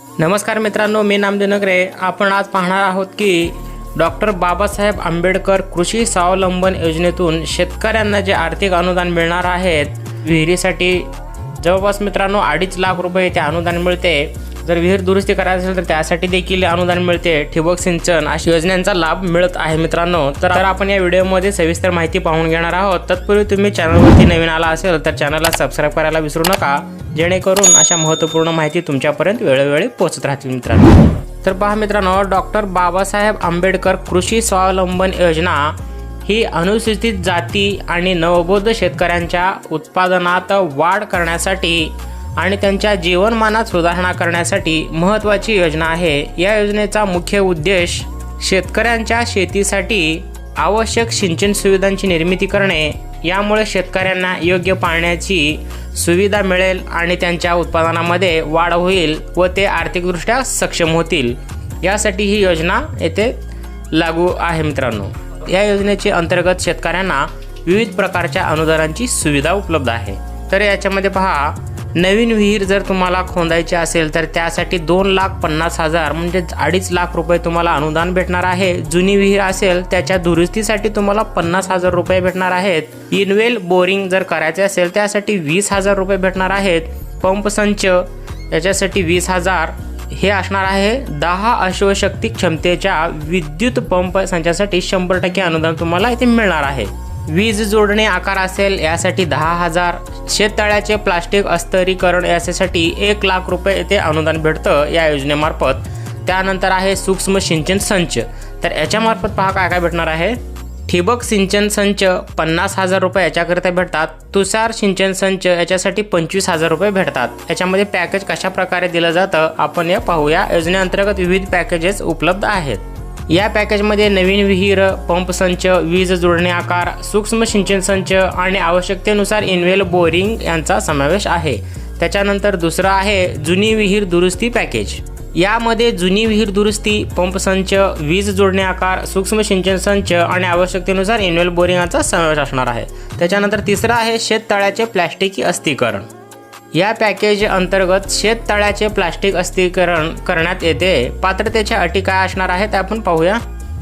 नमस्कार मित्रांनो मी नामदेव नगरे. आपण आज पाहणार आहोत की डॉक्टर बाबासाहेब आंबेडकर कृषी स्वावलंबन योजनेतून शेतकऱ्यांना जे आर्थिक अनुदान मिळणार आहेत विहिरीसाठी जवळपास मित्रांनो अडीच लाख रुपये ते अनुदान मिळते. जर विहीर दुरुस्ती करायची असेल तर त्यासाठी देखील अनुदान मिळते. ठिबक सिंचन अशा योजनांचा लाभ मिळत आहे मित्रांनो. तर आपण या व्हिडिओमध्ये सविस्तर माहिती पाहून घेणार आहोत. तत्पूर्वी तुम्ही चॅनलवरती नवीन आला असेल तर चॅनलला सबस्क्राईब करायला विसरू नका. जेणेकरून अशा महत्त्वपूर्ण माहिती तुमच्यापर्यंत वेळोवेळी पोहोचत राहतील मित्रांनो. तर पहा मित्रांनो डॉक्टर बाबासाहेब आंबेडकर कृषी स्वावलंबन योजना ही अनुसूचित जाती आणि नवबोध शेतकऱ्यांच्या उत्पादनात वाढ करण्यासाठी आणि त्यांच्या जीवनमानात सुधारणा करण्यासाठी महत्त्वाची योजना आहे. या योजनेचा मुख्य उद्देश शेतकऱ्यांच्या शेतीसाठी आवश्यक सिंचन सुविधांची निर्मिती करणे. यामुळे शेतकऱ्यांना योग्य पाण्याची सुविधा मिळेल आणि त्यांच्या उत्पादनामध्ये वाढ होईल व ते आर्थिकदृष्ट्या सक्षम होतील. यासाठी ही योजना येथे लागू आहे मित्रांनो. या योजनेचे अंतर्गत शेतकऱ्यांना विविध प्रकारच्या अनुदानांची सुविधा उपलब्ध आहे. तर याच्यामध्ये पहा नवीन विहीर जर तुम्हाला खोदायची असेल तर त्यासाठी दोन लाख पन्नास हजार म्हणजे अडीच लाख रुपये तुम्हाला अनुदान भेटणार आहे. जुनी विहीर असेल त्याच्या दुरुस्तीसाठी तुम्हाला पन्नास हजार रुपये भेटणार आहेत. इनवेल बोरिंग जर करायचे असेल त्यासाठी वीस हजार रुपये भेटणार आहेत. पंप संच याच्यासाठी वीस हजार. हे असणार आहे दहा अश्वशक्ती क्षमतेच्या विद्युत पंप संचासाठी शंभर टक्के अनुदान तुम्हाला इथे मिळणार आहे. वीज जोडणे आकार असेल यासाठी दहा हजार. शेततळ्याचे प्लास्टिक अस्तरीकरण याच्यासाठी एक लाख रुपये येथे अनुदान भेटतं या योजनेमार्फत. त्यानंतर आहे सूक्ष्म सिंचन संच. तर याच्यामार्फत पहा काय काय भेटणार आहे. ठिबक सिंचन संच पन्नास हजार रुपये याच्याकरिता भेटतात. तुषार सिंचन संच याच्यासाठी पंचवीस हजार रुपये भेटतात. याच्यामध्ये पॅकेज कशा प्रकारे दिलं जातं आपण या पाहूया. योजनेअंतर्गत विविध पॅकेजेस उपलब्ध आहेत. या पॅकेजमध्ये नवीन विहीर पंप संच वीज जोडणी आकार सूक्ष्म सिंचन संच आणि आवश्यकतेनुसार इनवेल बोरिंग यांचा समावेश आहे. त्याच्यानंतर दुसरं आहे जुनी विहीर दुरुस्ती पॅकेज. यामध्ये जुनी विहीर दुरुस्ती पंप संच वीज जोडणे आकार सूक्ष्म सिंचन संच आणि आवश्यकतेनुसार इनवेल बोरिंगाचा समावेश असणार आहे. त्याच्यानंतर तिसरं आहे शेततळ्याचे प्लॅस्टिकी अस्थिकरण या पॅकेज अंतर्गत शेततळ्याचे प्लास्टिक अस्थिकरण करण्यात येते. पात्रतेच्या अटी काय असणार आहेत आपण पाहूया.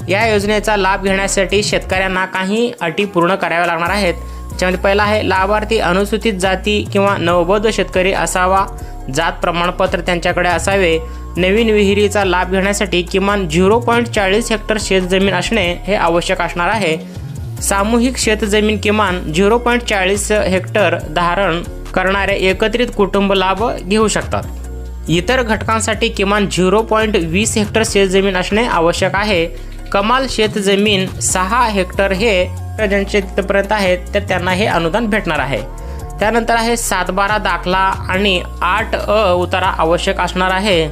या योजनेचा लाभ घेण्यासाठी शेतकऱ्यांना काही अटी पूर्ण कराव्या लागणार आहेत. त्याच्यामध्ये पहिला आहे लाभार्थी अनुसूचित जाती किंवा नवबोध शेतकरी असावा. जात प्रमाणपत्र त्यांच्याकडे असावे. नवीन विहिरीचा लाभ घेण्यासाठी किमान झिरो पॉईंट चाळीस हेक्टर शेतजमीन असणे हे आवश्यक असणार आहे. सामूहिक शेतजमीन किमान झिरो पॉईंट चाळीस हेक्टर धारण करणारे एकत्रित कुटुंब लाभ घेऊ शकतात. इतर घटकांसाठी किमान झिरो पॉईंट वीस हेक्टर शेतजमीन असणे आवश्यक आहे. कमाल शेतजमीन सहा हेक्टर हे ज्यांचे तिथपर्यंत आहेत तर त्यांना हे अनुदान भेटणार आहे. त्यानंतर आहे सातबारा दाखला आणि आठ अ उतारा आवश्यक असणार आहे.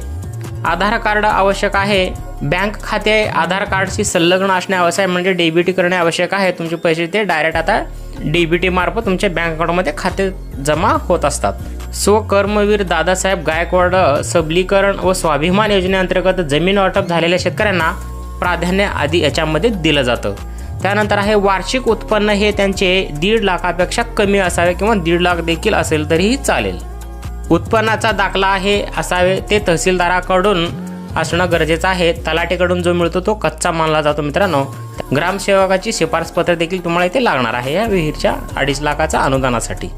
आधार कार्ड आवश्यक आहे. बँक खाते आधार कार्डशी संलग्न असणे आवश्यक आहे म्हणजे डेबिट करणे आवश्यक आहे. तुमचे पैसे ते डायरेक्ट आता डीबीटी मार्फत तुमच्या बँक अकाउंटमध्ये खाते जमा होत असतात. सो कर्मवीर दादासाहेब गायकवाड सबलीकरण व स्वाभिमान योजनेअंतर्गत जमीन वाटप झालेल्या शेतकऱ्यांना प्राधान्य आधी याच्यामध्ये दिलं जातं. त्यानंतर आहे वार्षिक उत्पन्न हे त्यांचे दीड लाखापेक्षा कमी असावे किंवा दीड लाख देखील असेल तरीही चालेल. उत्पन्नाचा दाखला हे असावे ते तहसीलदाराकडून असणं गरजेचं आहे. तलाटेकडून जो मिळतो तो कच्चा मानला जातो मित्रांनो. ग्रामसेवकाची शिफारस पत्र देखील तुम्हाला इथे लागणार आहे या विहीरच्या अडीच लाखाच्या अनुदानासाठी.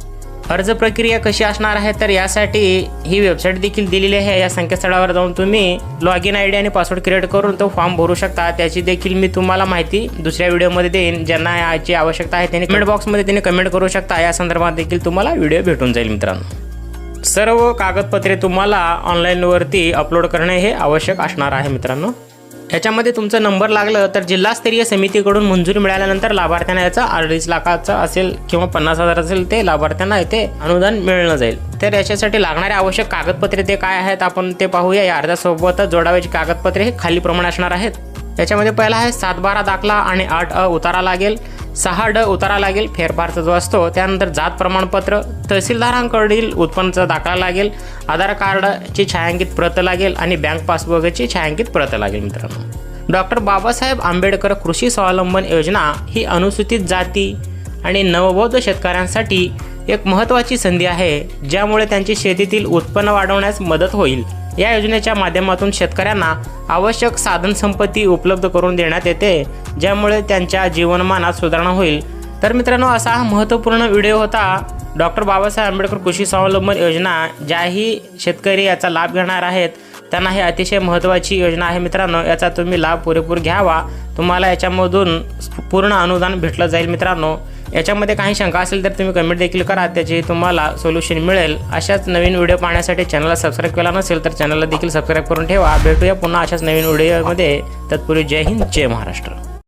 अर्ज प्रक्रिया कशी असणार आहे? तर यासाठी ही वेबसाईट देखील दिलेली आहे. या संकेतस्थळावर जाऊन तुम्ही लॉग इन आय डी आणि पासवर्ड क्रिएट करून तो फॉर्म भरू शकता. त्याची देखील मी तुम्हाला माहिती दुसऱ्या व्हिडिओमध्ये देईन. ज्यांना याची आवश्यकता आहे त्यांनी कमेंट बॉक्समध्ये त्यांनी कमेंट करू शकता. या संदर्भात देखील तुम्हाला व्हिडिओ भेटून जाईल मित्रांनो. सर्व कागदपत्रे तुम्हाला ऑनलाईनवरती अपलोड करणे हे आवश्यक असणार आहे मित्रांनो. याच्यामध्ये तुमचा नंबर लागलं तर जिल्हास्तरीय समितीकडून मंजुरी मिळाल्यानंतर लाभार्थ्यांना याचा अडीच लाखाचा असेल किंवा पन्नास हजार असेल ते लाभार्थ्यांना येथे अनुदान मिळणं जाईल. तर याच्यासाठी लागणारे आवश्यक कागदपत्रे ते काय आहेत आपण ते पाहूया. या अर्जासोबतच जोडावायची कागदपत्रे हे खालीप्रमाणे असणार आहेत. त्याच्यामध्ये पहिला आहे सात बारा दाखला आणि आठ अ उतारा लागेल. सहा ड उतारा लागेल फेरफारचा जो असतो त्यानंतर जात प्रमाणपत्र तहसीलदारांकडील उत्पन्नाचा दाखला लागेल आधार कार्डची छायांकित प्रत लागेल आणि बँक पासबुकची छायांकित प्रत लागेल मित्रांनो. डॉक्टर बाबासाहेब आंबेडकर कृषी स्वावलंबन योजना ही अनुसूचित जाती आणि नवबौद्ध शेतकऱ्यांसाठी एक महत्त्वाची संधी आहे ज्यामुळे त्यांची शेतीतील उत्पन्न वाढवण्यास मदत होईल. या योजनेच्या माध्यमातून शेतकऱ्यांना आवश्यक साधनसंपत्ती उपलब्ध करून देण्यात येते ज्यामुळे त्यांच्या जीवनमानात सुधारणा होईल. तर मित्रांनो असा हा महत्त्वपूर्ण व्हिडिओ होता. डॉक्टर बाबासाहेब आंबेडकर कृषी स्वावलंबन योजना ज्याही शेतकरी याचा लाभ घेणार आहेत त्यांना ही अतिशय महत्त्वाची योजना आहे मित्रांनो. याचा तुम्ही लाभ पुरेपूर घ्यावा. तुम्हाला याच्यामधून पूर्ण अनुदान भेटलं जाईल मित्रांनो. याच्यामध्ये काही शंका असेल तर तुम्ही कमेंट देखील करा. त्याचे तुम्हाला सोल्युशन मिळेल. अशाच नवीन व्हिडिओ पाहण्यासाठी चॅनलला सबस्क्राईब केला नसेल तर चॅनलला देखील सबस्क्राईब करून ठेवा. भेटूया पुन्हा अशाच नवीन व्हिडिओमध्ये तत्पूर्वी जय हिंद जय महाराष्ट्र.